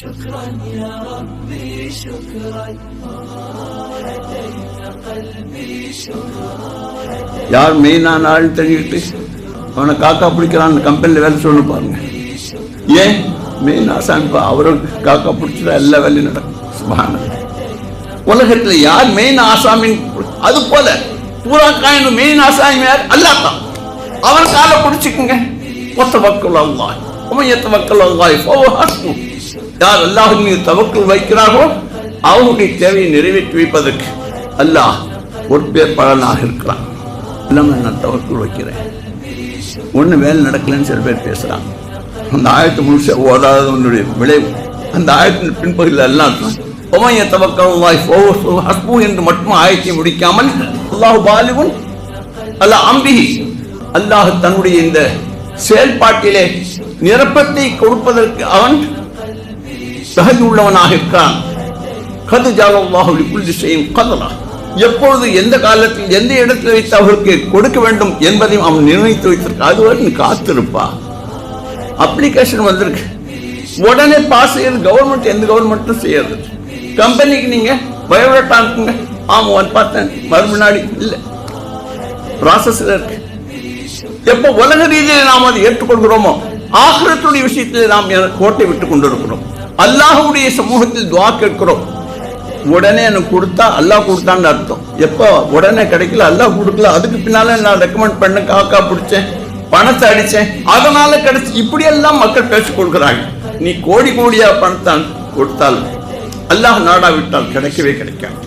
شكرا يا ربي شكرا هديت قلبي شكرا யார் மெயினான ஆள் தெரிஞ்சுக்கிட்டு அவனை காக்கா பிடிக்கிறான் கம்பெனியில் வேலை சொல்லு பாருங்க ஏன் மெயின் ஆசாமிப்பா அவரும் காக்கா பிடிச்சதா எல்லா வேலையும் நடக்கும் சுபான உலகத்துல யார் மெயின் ஆசாமின் அது போல பூரா காயின் மெயின் ஆசாமி யார் அல்லாஹ் தான் அவன் காலை பிடிச்சிக்குங்க ஒத்த வக்கல் அல்லாஹ் உமையத்த வக்கல் அல்லாஹ் ஃபவஹஸ்பு. யார் அல்லாஹின் மீது தவக்கல் வைக்கிறார்களோ அவனுடைய தேவையை நிறைவேற்றி வைப்பதற்கு அல்லாஹ் பொறுப்பேற்பாளனாக இருக்கிறான். இல்லாம நான் தவக்கல் வைக்கிறேன்? ஒண்ணு வேலை நடக்கலன்னு சில பேர் பேசுறான் அந்த ஆயத்து முழுச ஓதாதவனுடைய விளைவு. அந்த ஆயத்தின் பின்பகுதியில் எல்லாம் ஒமைய தவக்கல்லாய் ஹஸ்பு என்று மட்டும் ஆயத்தை முடிக்காமல் அல்லாஹ் பாலிவுன் அல்ல அம்பிகி அல்லாஹ் தன்னுடைய இந்த செயல்பாட்டிலே நிரப்பத்தை கொடுப்பதற்கு அவன் தகுதி உள்ளவனாக இருக்கிறான். கது ஜாலல்லாஹு குள்ளி செய்யும் கதலா எப்பொழுது எந்த காலத்தில் எந்த இடத்தில் வைத்து அவருக்கு கொடுக்க வேண்டும் என்பதையும் அவன் நிர்ணயித்து வைத்திருக்க அதுவரை நீ காத்திருப்பா. அப்ளிகேஷன் வந்திருக்கு. உடனே பாஸ் செய்யறது கவர்மெண்ட் எந்த கவர்மெண்ட்டும் செய்யறது. கம்பெனிக்கு நீங்க பயோடேட்டா இருக்குங்க. ஆமா வந்து பார்த்தேன். மறுமுன்னாடி இல்ல. ப்ராசஸ்ல இருக்கு. எப்போ உலக ரீதியில் நாம் அதை ஏற்றுக்கொள்கிறோமோ ஆகிரத்துடைய விஷயத்தில் நாம் கோட்டை விட்டுக் கொண்டிருக்கிறோம். அல்லாஹுடைய சமூகத்தில் துவா கேட்கிறோம். உடனே எனக்கு கொடுத்தா அல்லாஹ் கொடுத்தான்னு அர்த்தம். எப்போ? உடனே கிடைக்கல அல்லாஹ் கொடுக்கல. அதுக்கு பின்னால நான் ரெக்கமெண்ட் பண்ண காக்கா பிடிச்சேன் பணத்தை அடிச்சேன். அதனால கிடைச்சி இப்படி எல்லாம் மக்கள் பேசிக் கொள்கிறாங்க நீ கோடி கோடியா பணத்தை கொடுத்தால் அல்லாஹ் நாடா விட்டால் கிடைக்கவே கிடைக்காது.